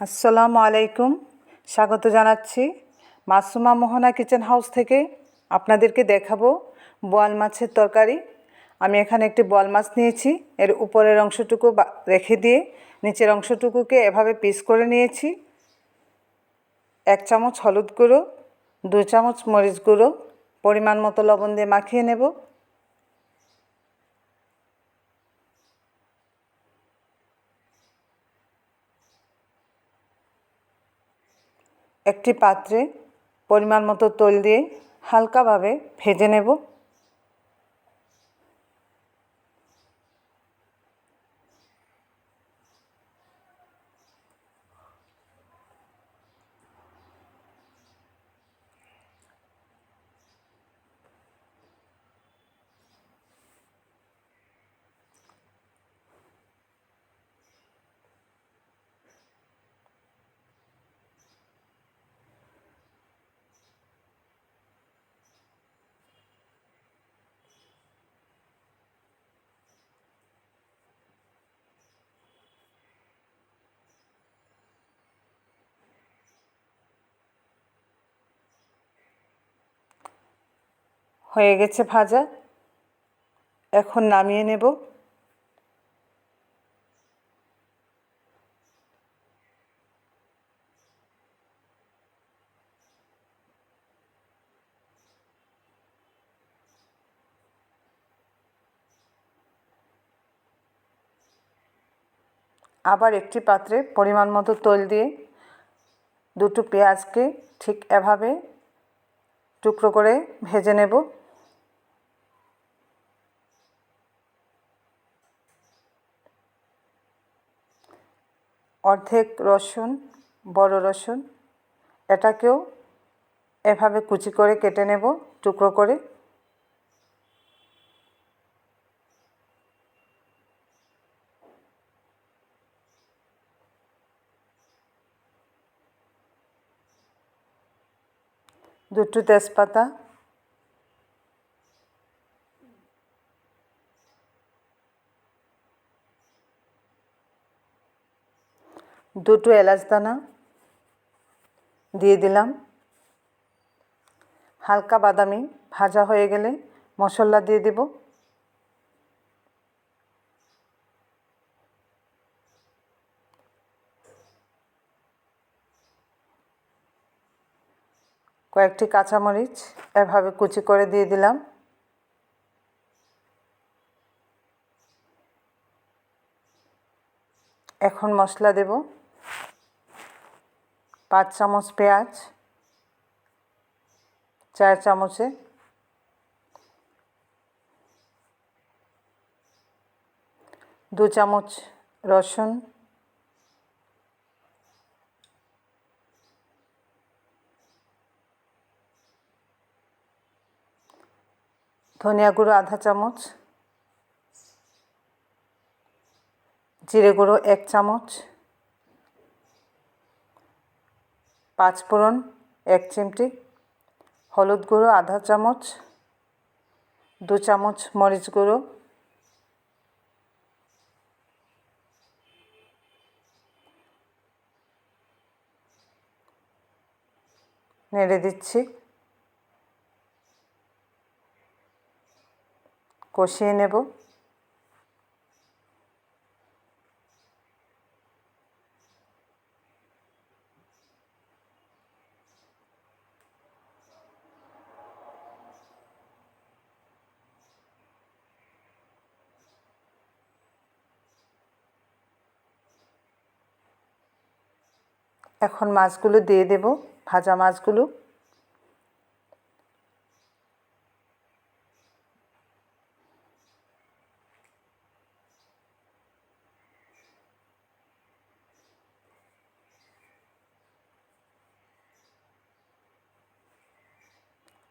আসসালামু আলাইকুম। স্বাগত জানাচ্ছি মাসুমা মোহনা কিচেন হাউস থেকে আপনাদেরকে দেখাবো বোয়াল মাছের তরকারি। আমি এখানে একটি বোয়াল মাছ নিয়েছি। এর উপরের অংশটুকু রেখে দিয়ে নিচের অংশটুকুকে এভাবে পিস করে নিয়েছি। এক চামচ হলুদ গুঁড়ো, দু চামচ মরিচ গুঁড়ো, পরিমাণ মতো লবণ দিয়ে মাখিয়ে নেব। একটি পাত্রে পরিমাণ মতো তৈল দিয়ে হালকাভাবে ভেজে নেব। হয়ে গেছে ভাজা। এখন নামিয়ে নেব। আবার একটি পাত্রে পরিমাণ মতো তৈল দিয়ে দুটো পেঁয়াজকে ঠিক এভাবে টুকরো করে ভেজে নেব। অর্ধেক রসুন বড় রসুন এটাকেও এভাবে কুচি করে কেটে নেব টুকরো করে। দুটো তেজপাতা দুটো এলাচ দানা দিয়ে দিলাম। হালকা বাদামি ভাজা হয়ে গেলে মশলা দিয়ে দেব। কয়েকটি কাঁচামরিচ এভাবে কুচি করে দিয়ে দিলাম। এখন মশলা দেব। পাঁচ চামচ পেঁয়াজ, চার চামচে দু চামচ রসুন, ধনিয়া গুঁড়ো আধা চামচ, জিরে গুঁড়ো এক চামচ পাঁচফোড়ন এক চিমটি, হলুদ গুঁড়ো, আধা চামচ, দু চামচ মরিচ গুঁড়ো, নেড়ে দিচ্ছি। কষিয়ে নেব। এখন মাছগুলো দিয়ে দেব ভাজা মাছগুলো।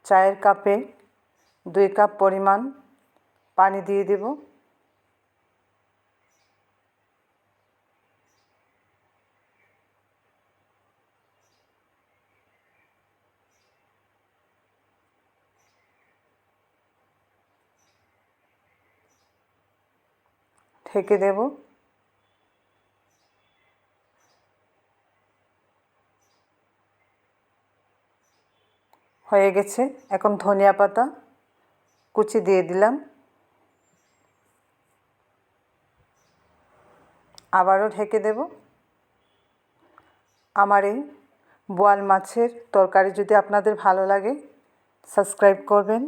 চায়ের কাপে দুই কাপ পরিমাণ পানি দিয়ে দেব। ঢেকে দেব। হয়ে গেছে। এখন ধনিয়া পাতা কুচি দিয়ে দিলাম। আবারও ঢেকে দেব। আমার এই বোয়াল মাছের তরকারি যদি আপনাদের ভালো লাগে, সাবস্ক্রাইব করবেন।